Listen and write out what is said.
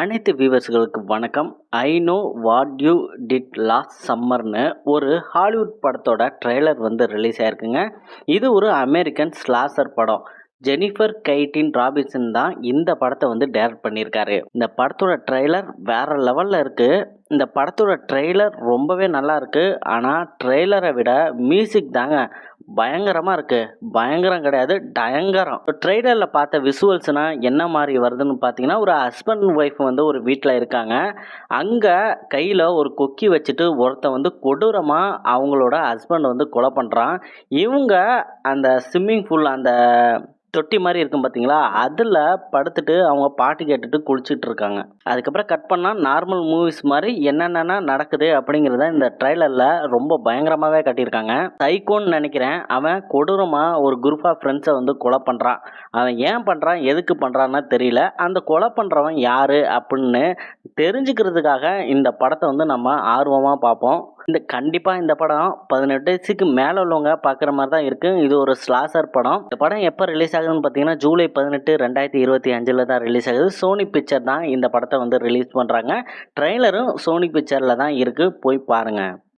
அனைத்து வியூவர்ஸ்களுக்கு வணக்கம். I know what you did last சம்மர்னு ஒரு ஹாலிவுட் படத்தோட ட்ரெய்லர் வந்து ரிலீஸ் ஆயிருக்குங்க. இது ஒரு அமெரிக்கன் ஸ்லாசர் படம். ஜெனிஃபர் கைட்டின் ராபின்சன் தான் இந்த படத்தை வந்து டேரக்ட் பண்ணியிருக்காரு. இந்த படத்தோட ட்ரெய்லர் வேற லெவலில் இருக்குது இந்த படத்தோட ட்ரெய்லர் ரொம்பவே நல்லா இருக்குது ஆனால் ட்ரெய்லரை விட மியூசிக் தாங்க பயங்கரமாக இருக்குது பயங்கரம் கிடையாது டயங்கரம். ட்ரெய்லரில் பார்த்த விசுவல்ஸ்னால் என்ன மாதிரி வருதுன்னு பார்த்தீங்கன்னா ஒரு ஹஸ்பண்ட் ஒய்ஃப் வந்து ஒரு வீட்டில் இருக்காங்க. அங்கே கையில் ஒரு கொக்கி வச்சுட்டு ஒருத்தன் வந்து கொடூரமாக அவங்களோட ஹஸ்பண்ட் வந்து கொலை பண்ணுறான் இவங்க அந்த ஸ்விம்மிங் பூல் அந்த தொட்டி மாதிரி இருக்கும் பார்த்தீங்களா அதில் படுத்துட்டு அவங்க பாட்டு கேட்டுட்டு குளிச்சுட்டு இருக்காங்க அதுக்கப்புறம் கட் பண்ணால் நார்மல் மூவிஸ் மாதிரி என்னென்ன நடக்குது அப்படிங்கிறத இந்த ட்ரைலரில் ரொம்ப பயங்கரமாகவே கட்டியிருக்காங்க. சைக்கோன்னு நினைக்கிறேன். அவன் கொடூரமாக ஒரு குரூப் ஆஃப் ஃப்ரெண்ட்ஸை வந்து கொலை பண்ணுறான் அவன் ஏன் பண்ணுறான் எதுக்கு பண்ணுறான்னு தெரியல. அந்த கொலை பண்ணுறவன் யார் அப்படின்னு தெரிஞ்சுக்கிறதுக்காக இந்த படத்தை வந்து நம்ம ஆர்வமாக பார்ப்போம். இந்த கண்டிப்பாக இந்த படம் பதினெட்டு வயசுக்கு மேலே உள்ளவங்க பார்க்குற மாதிரி தான் இருக்குது இது ஒரு ஸ்லாசர் படம். இந்த படம் எப்போ ரிலீஸ் ஆகுதுன்னு பார்த்தீங்கன்னா ஜூலை பதினெட்டு ரெண்டாயிரத்தி இருபத்தி அஞ்சில் தான் ரிலீஸ் ஆகுது. சோனி பிக்சர் தான் இந்த படத்தை வந்து ரிலீஸ் பண்ணுறாங்க ட்ரெய்லரும் சோனி பிக்சரில் தான் இருக்குது போய் பாருங்கள்